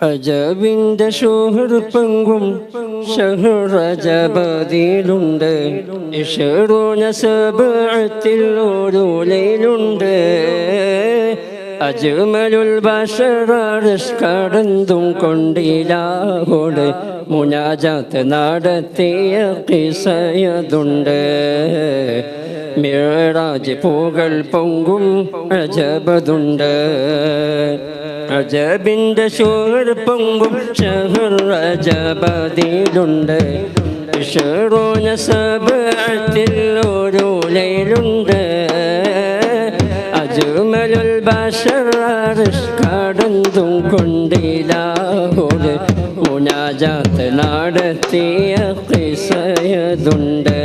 അജബിന്റെ ഷോഹൃപ്പങ്കും ഷഹറജബതിയിലുണ്ട് ഓരോ ഓരോലയിലുണ്ട് അജ്മലുൽ കടന്തും കൊണ്ടിലാഹോട് മുനാജാത്ത് നടത്തിയ കിസയതുണ്ട്. മിറാജ് പൂകൾ പൊങ്കും അജബതുണ്ട്. അജബിന്റെ ഷൂർ പൊങ്കും ഷഹർ അജബതിയിലുണ്ട് ഷെറോന സബത്തിൽ ഒരു അജ്മലുൽ കൊണ്ടിലാഹോട് മുനാജാത്ത് നടത്തിയ കിസയതുണ്ട്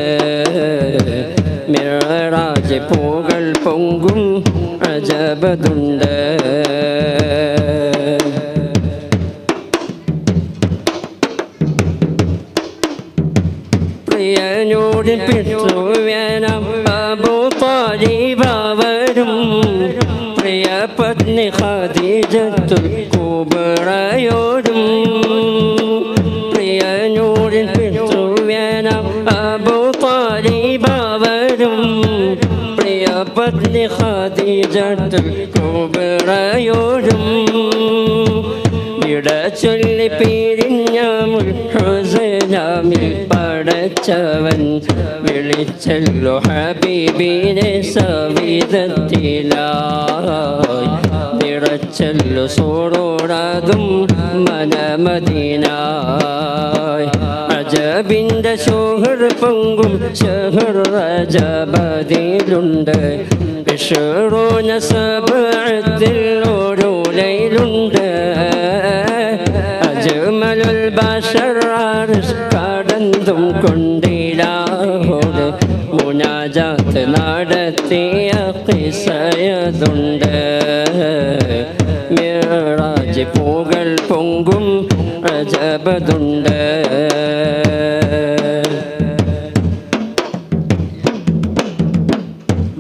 മിറാജ് പൂകൾ പൊങ്കും അജബതുണ്ട് പ്രിയനോട് പിതൃവേനം അബൂ താലിബവരും പ്രിയ പത്നി ഖദീജത്തുൽ കുബറയോടും പ്രിയനോട് പിതൃവേനം അബൂ താലിബവരും പ്രിയ പത്നി ഖദീജത്തുൽ കുബറയോടും വിട ചൊല്ലി പിരിഞ്ഞ പടച്ചവൻ വിളിച്ചല്ലോ ഹബീബിനെ സവിധത്തിലായി. നിറച്ചല്ലോ സോറോടാതും മനമദീനായി. അജബിന്റെ ഷോഹർ പൊങ്കും ഷഹർ അജബദിലുണ്ട് ഷറോന സഭത്തിൽ ഓരോലയിലുണ്ട് അജ്മലുൽ ബഷർ കടന്തും കൊണ്ടിലാഹോട് മുനാജാത്ത് നടത്തിയ കിസയതുണ്ട്. മിറാജ് പൂകൾ പൊങ്കും പ്രജപതുണ്ട്.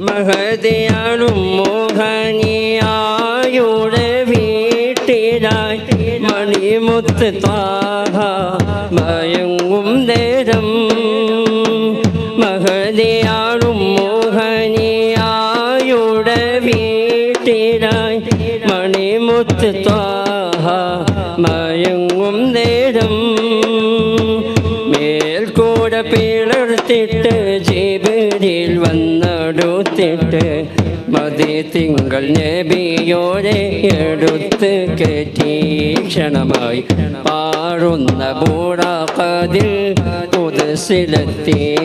മഹതിയാണും മോഹനിയായുടെ മണിമുത്ത് താഹ മയങ്ങും നേരം. മഹതിയാളും മോഹനിയായുടെ വീട്ടിലായി മണിമുത്ത് താഹ മയങ്ങും നേരം. മേൽക്കൂടെ പിളർത്തിട്ട് ജീവനിൽ മതി തിങ്കൾ നബിയോടെ എടുത്ത് കയറ്റി. ക്ഷണമായി പാടുന്ന ബൂറാക്കതിൽ പുതുസിലെത്തി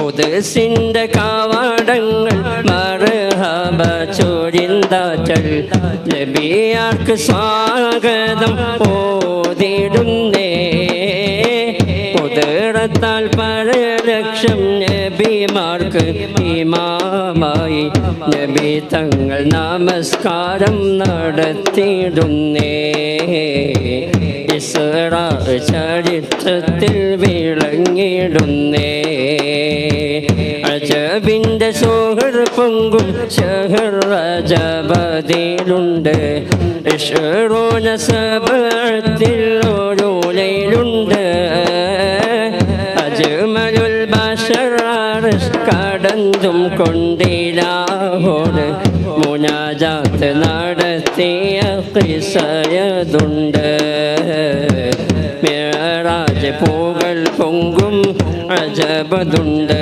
പുതുസിന്റെ കാവാടങ്ങൾ മറുഹബ ചൊരിന്താറ്റൽ. നബിയാർക്ക് സ്വാഗതം ഓതിടുന്നേ. പുതിറത്താൽ ലക്ഷം നബിമാർക്ക് ഇമാമായി. നബി തങ്ങൾ നമസ്കാരം നടത്തിയിടുന്നേ. ഇസ്രാ ചരിത്രത്തിൽ വിളങ്ങിടുന്നേ അജബിന്റെ സോഹർ പൊങ്കും ഷഹർ അജബദിലുണ്ട് ഷറോന സബത്തിൽ ഓരോലയിലുണ്ട് കടന്തും കൊണ്ടിലാഹോട് മുനാജാത്ത് നടത്തിയ കിസയതുണ്ട് മിറാജ് പൂകൾ പൊങ്കും അജബതുണ്ട്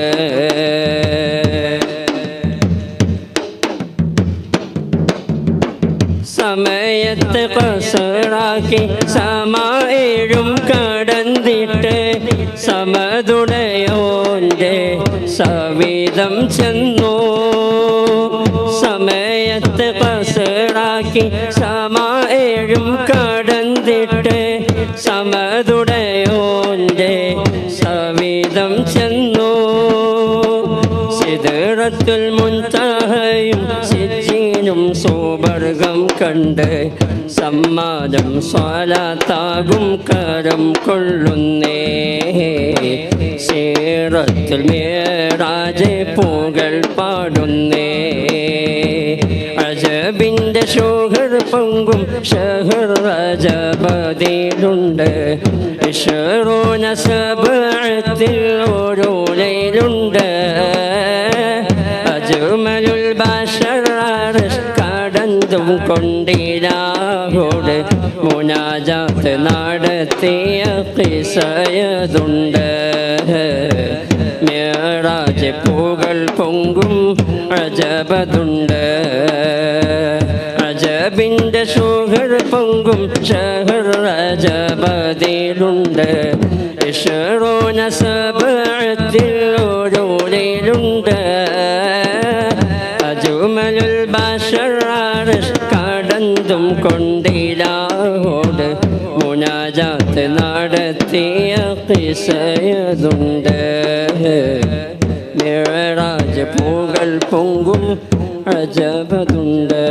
സമയത്ത് കസറാക്കി സമായിഴും കടന്നിട്ട് സമതുടയോന്റെ സവിധം ചെന്നു. സമയത്ത് പസടാക്കി സമ ഏഴും കടന്നിട്ട് സമതുടയോന്റെ സവിധം ചെന്നു. സിദറത്തുൽ മുൻതഹയും സിജീനും സോബർഗം കണ്ട് സമ്മാനം സ്വാലാത്താകും കരം കൊള്ളുന്നേ. സീറത്തുൽ മേറാജ് പൂകൾ പാടുന്നേ. അജബിന്റെ ശോഹർ പൊങ്കും ഷഹർ അജബതിലുണ്ട് ഇഷറോന നസബത്തിൽ ഓരോ ലയിലുണ്ട് കടന്തും കൊണ്ടിരാഹോട് മുനാജാത്ത് നടത്തിയ കിസയതുണ്ട് മേറാജ് പൂകൾ പൊങ്കും അജബതുണ്ട് അജബിന്റെ ഷുഗർ പൊങ്കും ഷഹർ അജബതിലുണ്ട് ഇഷറോന സബത്തിൽ ഓരോരിലുണ്ട് കൊണ്ടിലാഹോട് മുനാജാത്ത് നടത്തിയ കിസയതുണ്ട്. മിഴറാജ് പൂകൾ പൊങ്കും അജബതുണ്ട്